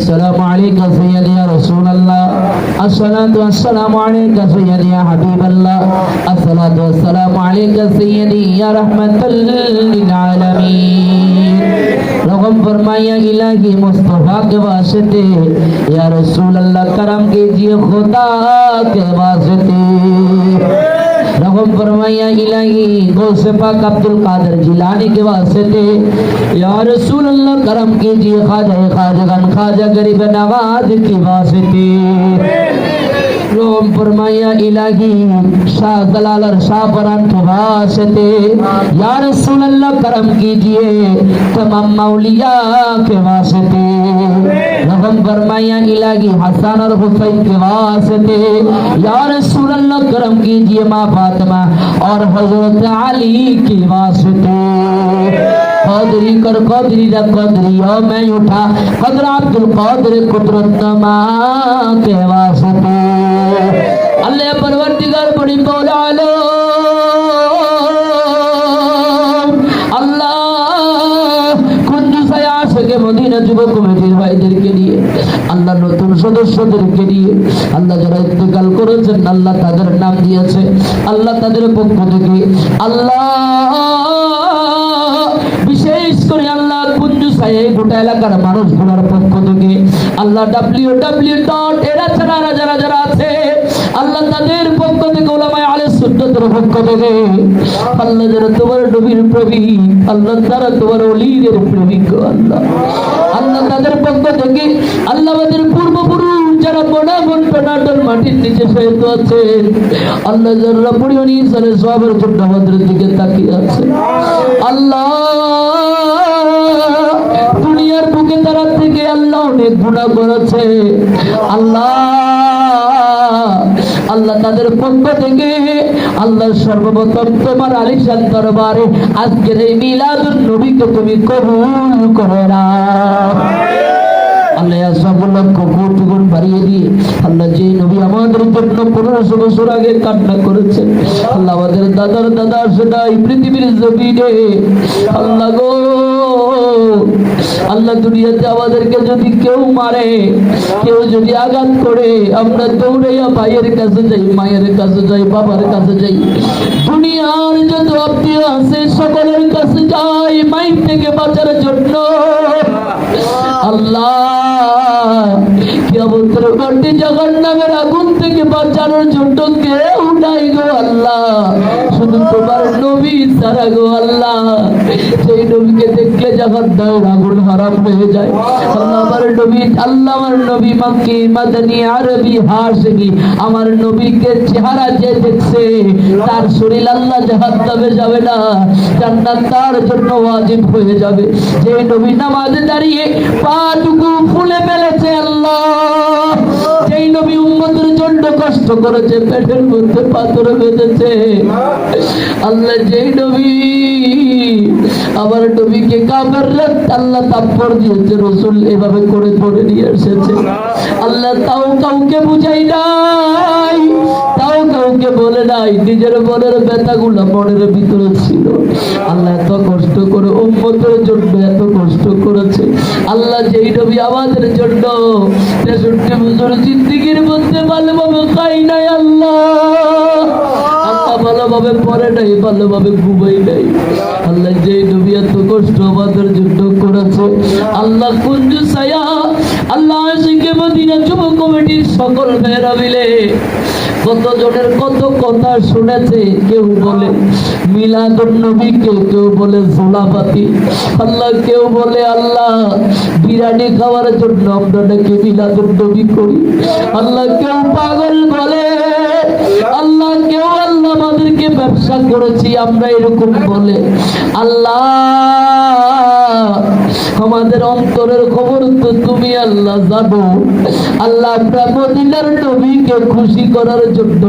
والسلام عليك سيدي يا رسول الله الصلاة والسلام عليك سيدي يا حبيب الله الصلاة والسلام عليك سيدي يا رحمة للعالمين रकम फरमाया इलाही मुस्तफा के वास्ते या रसूल अल्लाह करम कीजिए खुदा के वास्ते फरमाया, इलाही पाक अब्दुल कादर जिलानी के वास्ते, या रसूल अल्लाह करम कीजिए खाजा खाजा गरीब नवाज़ की वास्ते। रोम फरमाया इलाही शाह दलाल और शाह परान वास्ते या रसूल अल्लाह करम कीजिए, तमाम मौलिया के वास्ते। रकम फरमाया इलाही, हसन और हुसैन के वास्ते। या रसूल अल्लाह करम कीजिए, माँ फातिमा और हज़रत अली के वास्ते। कदरी कर कदरी रा कदरी मैं उठा। कदर अब्दुल कादिर कुदरत के वास्ते। আল্লাহ তাদের নাম দিয়েছে, আল্লাহ বিশেষ করে আল্লাহ কুঞ্জু সাহেব গোটা এলাকার মানুষগুলোর পক্ষ থেকে, আল্লাহ ডাব্লিউ ডাব্লিউ ডট এরা ছাড়া যারা যারা আছে আল্লাহ তাদের পক্ষ থেকে ওলামায় আলে সুন্নতের পক্ষ থেকে আল্লাহ যারা তোমার নবীর প্রেমিক আল্লাহ তারা তোমার অলিদের গো আল্লাহ। আল্লাহ তাদের পক্ষ থেকে আল্লাহ আমাদের পূর্বপুরুষ যারা বড় বোন পেনাটল মাটির নিচে শহীদ আছেন, আল্লাহ যারা পুরিয়নি সালে সবের জন্য আমাদের দিকে তাকিয়ে আছে আল্লাহ, দুনিয়ার বুকে তারা থেকে আল্লাহ অনেক গুণা করেছে। আল্লাহ আল্লাহ তাদের পক্ষ থেকে আল্লাহ সর্বপ্রথম তোমার আলিশান দরবারে আজকের এই মিলাদুন নবীকে তুমি কবুল করে না আল্লাহ লক্ষ কোটি গুণ বাড়িয়ে দিয়ে আল্লাহ যে নবী আমাদের জন্য পনেরোশো বছর আগে কান্না করেছেন, আল্লাহ আমাদের দাদার দাদা সেটা এই পৃথিবীর জমিনে। আল্লাহ গো আল্লাহ দুনিয়াতে আমাদেরকে যদি কেউ মারে, কেউ যদি আঘাত করে, আমরা দৌড়াইয়া ভাইয়ের কাছে যাই, মায়ের কাছে যাই, বাবার কাছে যাই। দুনিয়ার যত আত্মীয় আছে, সকলের কাছে যাই মাইন থেকে বাঁচার জন্য। আল্লাহ কেমন ঘন্টি জগন আগুন থেকে বাঁচানোর জন্য কেউ নাই গো আল্লাহ। আমার নবীকে চেহারা যে দেখছে, তার শরীর আল্লাহ জাহান্নামে যাবে না। জান্নাত তার জন্য ওয়াজিব হয়ে যাবে। যে নবী নামাজে দাঁড়িয়ে পাটুকু ফুলে ফেলেছে আল্লাহ। যেই নবী উম্মতের জন্য কষ্ট করেছে পেটের মধ্যে পাথর বেঁধেছে। আল্লাহ যেই নবী আমার নবীকে কাবের আল্লাহ তাপ্পর দিয়েছে রসুল এভাবে করে ধরে নিয়ে এসেছে। আল্লাহ তাও কাউকে বুঝাই নাই কাউকে বলে নাই, নিজের মনের ব্যথাগুলো মনের ভিতরে ছিল। আল্লাহ এত কষ্ট করে উম্মতের জন্য এত কষ্ট করেছে। আল্লাহ যেই নবী আমাদের জন্য তেষট্টি বছর জিন্দিগির মধ্যে ভালোভাবে খাই নাই আল্লাহ। ভালোভাবে পরে নাই, ভালোভাবে ঘুমাই নাই। আল্লাহ নবী এত কষ্ট আমাদের জন্য করেছে। আল্লাহ কুঞ্জু সায়া আল্লাহ যুব কমিটির সকল মিলে কত জনের কত কথা শুনেছে, কেউ বলে মিলাদুন নবীকে, কেউ কেউ বলে জোলাপাতি আল্লাহ, কেউ বলে আল্লাহ, বিরিয়ানি খাওয়ার জন্য আমরা নাকি মিলাদুন নবী করি। আল্লাহ, কেউ পাগল বলে, আল্লাহ, কেউ আল্লাহ আমাদেরকে ব্যবসা করেছি, আমরা এরকম বলে। আল্লাহ আমাদের অন্তরের খবর তো তুমি আল্লাহ জানো। আল্লাহ আমরা মদিনার নবীকে খুশি করার জন্য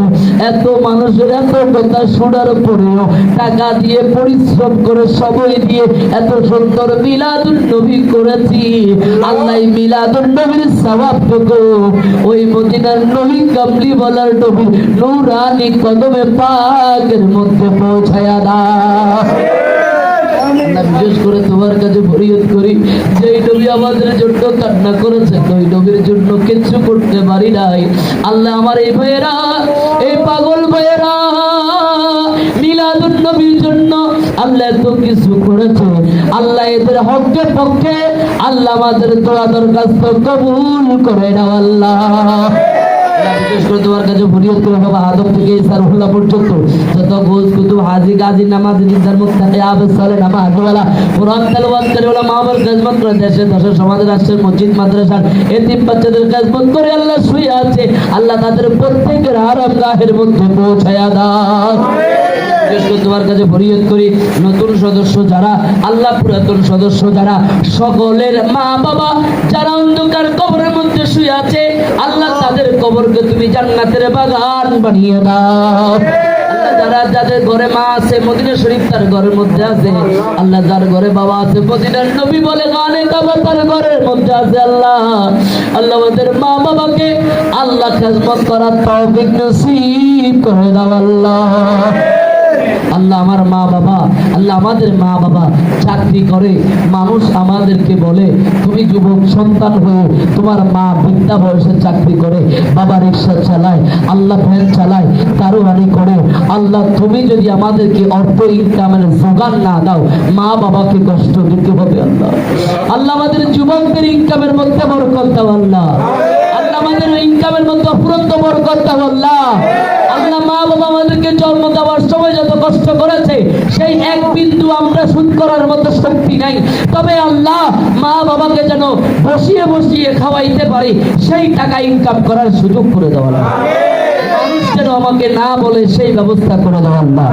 এত মানুষের এত কথা শোনার পরেও টাকা দিয়ে পরিশ্রম করে সময় দিয়ে এত সুন্দর মিলাদুল নবী করেছি। আল্লাহ মিলাদুল নবীর স্বভাবটুকু ওই মদিনার নবী কামলি বলার নবী, নুরানি কদমে পাকের মধ্যে পৌঁছায়া দা বিশেষ করে তোমার কাছে ফরিয়াদ করি যে এই নবী আমাদের জন্য কান্না করেছেন, ওই নবীর জন্য কিচ্ছু করতে পারি নাই। আল্লাহ আমার এই ভাইয়েরা, এই পাগল ভাইয়েরা আল্লাহ এত কিছু করেছে। আল্লাহ আল্লাহ আমাদের দোয়া দরখাস্ত কবুল করে আল্লাহ আল্লাহ। করে আল্লাহ আল্লাহ তাদের প্রত্যেকের আরাম গাহের মধ্যে পৌঁছায়া দাও। বিশেষ করে তোমার কাছে ফরিয়াদ করি, নতুন সদস্য যারা, আল্লাহ পুরাতন সদস্য যারা, সকলের মা বাবা যারা অন্ধকার কবরের মধ্যে শুয়ে আছে, আল্লাহ তাদের কবরকে তুমি জান্নাতের বাগান বানিয়ে দাও। যারা যাদের ঘরে মা আছে, মদিনা শরীফ তার ঘরের মধ্যে আছে, আল্লাহ যার ঘরে বাবা আছে, মদিনার নবী বলে গানে কাবা তার ঘরের মধ্যে আছে আল্লাহ। আল্লাহ আমাদের মা বাবাকে আল্লাহ খেজমত করার তৌফিক নসিব করে দাও আল্লাহ। আল্লাহ আমার মা বাবা, আল্লাহ আমাদের মা বাবা চাকরি করে, মানুষ আমাদেরকে বলে, তুমি যুবক, সন্তান হয়ে তোমার মা বৃদ্ধা বয়সে চাকরি করে, বাবা রিক্সা চালায়, আল্লাহ ভ্যান চালায় কারোবানি করে, আল্লাহ তুমি যদি আমাদেরকে অর্থ ইনকামের যোগান না দাও, মা বাবাকে কষ্ট দিতে হবে আল্লাহ। আল্লাহ আমাদের যুবকদের ইনকামের মধ্যে বরকত দাও আল্লাহ। আমাদের ইনকামের মধ্যে অফুরন্ত বরকত আল্লাহ। আল্লাহ মা বাবা আমাদেরকে জন্ম দেওয়ার সময় যত কষ্ট করেছে, সেই এক বিন্দু আমরা শুধ করার মতো শক্তি নাই। তবে আল্লাহ মা বাবাকে যেন বসিয়ে বসিয়ে খাওয়াইতে পারি, সেই টাকা ইনকাম করার সুযোগ করে দেওয়া মানুষ যেন আমাকে না বলে, সেই ব্যবস্থা করে দেওয়া আল্লাহ।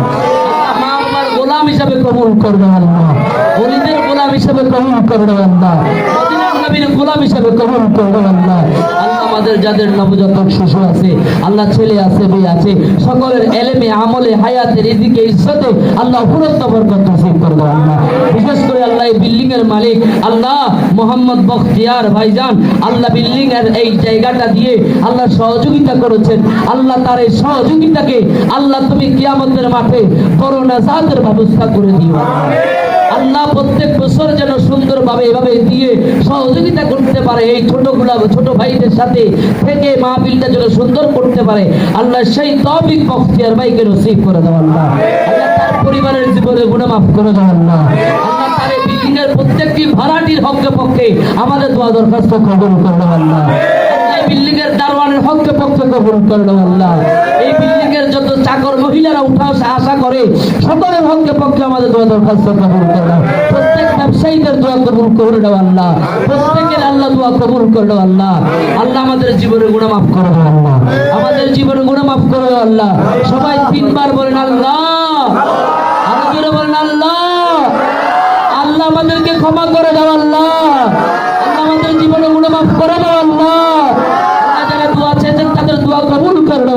মা বাবার গোলাম হিসাবে কবুল করবে আল্লাহ। অলিদের গোলাম হিসাবে কবুল করবে আল্লাহ। গোলাম হিসাবে কবুল করবে আল্লাহ। আমাদের যাদের নবজাতক শিশু আছে, আল্লাহ ছেলে আছে, মেয়ে আছে, সকলের এলেমে, আমলে, হায়াতে, রিজিকে, ইজ্জতে আল্লাহ উপরত্ব বরকত নসিব করবে আল্লাহ। বিশেষ করে আল্লাহ এই বিল্ডিং এর মালিক, আল্লাহ মোহাম্মদ বখতিয়ার ভাইজান, আল্লাহ বিল্ডিং এর এই জায়গাটা দিয়ে আল্লাহ সহযোগিতা করেছেন। আল্লাহ তার এই সহযোগিতাকে আল্লাহ তুমি কিয়ামতের মাঠে করোনা নাজাতের ব্যবস্থা করে দিও। আল্লাহ প্রত্যেক বছর যেন সুন্দরভাবে এভাবে দিয়ে সহযোগিতা করতে পারে এই ছোটগুলা ছোট ভাইদের সাথে থেকে মাহফিলটা যেন সুন্দর করতে পারে। আল্লাহ সেই তবিক বখতিয়ার ভাইকে নসিব করে দেওয়া আল্লাহ। আল্লাহ তার পরিবারের জীবনে গুণা মাফ করে দেওয়া আল্লাহ। আল্লাহ প্রত্যেকটি ভাড়াটির হকে পক্ষে আমাদের দোয়া দরখাস্ত কবল করে দেওয়া আল্লাহ আল্লাহ। এই বিল্ডিং দারোয়ানের আল্লাহ। এই বিল্ডিং এর যত চাকর মহিলারা আশা করে, সকলের পক্ষে আমাদের দোয়া দরখাস্ত প্রত্যেক ব্যবসায়ীদের দোয়া আল্লাহ। প্রত্যেকের আল্লাহ দোয়া আল্লাহ। আল্লাহ আমাদের জীবনের গুণা মাফ করে দাও আল্লাহ। আমাদের জীবনের গুণা মাফ করে দাও আল্লাহ। সবাই তিনবার বলেন, আল্লাহ। আরও বলেন, আল্লাহ। আল্লাহ আমাদেরকে ক্ষমা করে দাও, আল্লাহ। আল্লাহ আমাদের জীবনে গুণা মাফ করে দাও।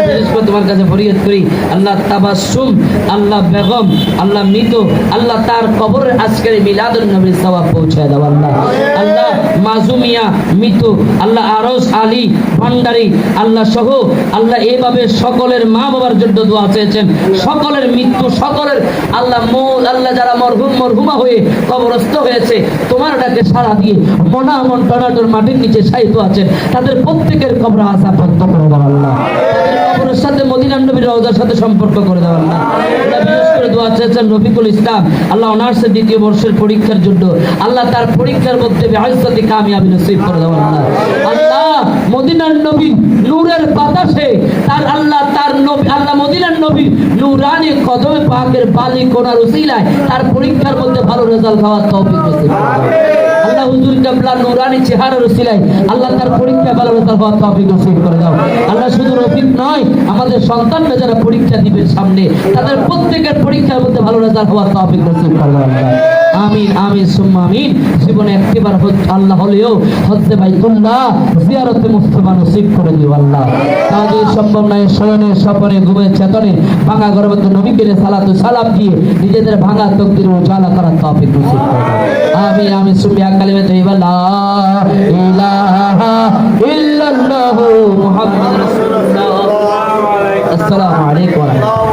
আল্লাহ তোমার কাছে ফরিয়াদ করি। আল্লাহ তাবাসুম আল্লাহ বেগম, আল্লাহ মৃত, আল্লাহ তার কবরের আজকের মিলাদুল নবীর পৌঁছায় দাও আল্লাহ। আল্লাহ মৃত, আল্লাহ আরস, আলী, ভান্ডারি, আল্লাহ সহ, আল্লাহ সকলের মা বাবার জন্য দোয়া চেয়েছেন। সকলের মৃত্যু, সকলের আল্লাহ মৌল, আল্লাহ যারা মরহুম, মরহুমা হয়ে কবরস্থ হয়েছে, তোমার ডাকে সাড়া দিয়ে মনা মন টনাটর মাটির নিচে সাহিত্য আছেন। তাদের প্রত্যেকের কবর আশা বন্ধ আল্লাহ। নবীর রওজার সাথে সম্পর্ক করে দেওয়া আল্লাহ আল্লাহ বিশেষ করে দোয়া চেয়েছেন রফিকুল ইসলাম, আল্লাহ অনার্সের দ্বিতীয় বর্ষের পরীক্ষার তার পরীক্ষার মধ্যে ভালো রেজাল্ট হওয়ার তৌফিক। আল্লাহ হুজুর কাবলা নুরানি চেহারা রসিলাই আল্লাহ তার পরীক্ষা ভালো তার হওয়ার তৌফিক নসিব করে দাও। আল্লাহ শুধু রফিক নয়, আমাদের সন্তান যারা পরীক্ষা দিবে সামনে, তাদের প্রত্যেকের পরীক্ষার মধ্যে ভালো রেজাল্ট হওয়ার তৌফিক নসিব করে দাও। আমিন আমিন, সুম্মা আমিন। জীবনে একটিবার হজ আল্লাহ হলেও হজে বাইতুল্লাহ জিয়ারতে মুস্তফা নসিব করে দিও আল্লাহ। কাজে সম্ভব নয় শয়নে স্বপনে, ঘুমের চেতনে ভাঙা গর্ভত নবী পেরে সালাতু সালাম দিয়ে নিজেদের ভাঙা তকদির উজালা করার তৌফিক নসিব করে। আমিন আমিন, সুম্মা কালিমে তৈবা লা ইলাহা ইল্লাল্লাহু মুহাম্মাদুর রাসূলুল্লাহ। আসসালামু আলাইকুম ওয়া রাহমাতুল্লাহ।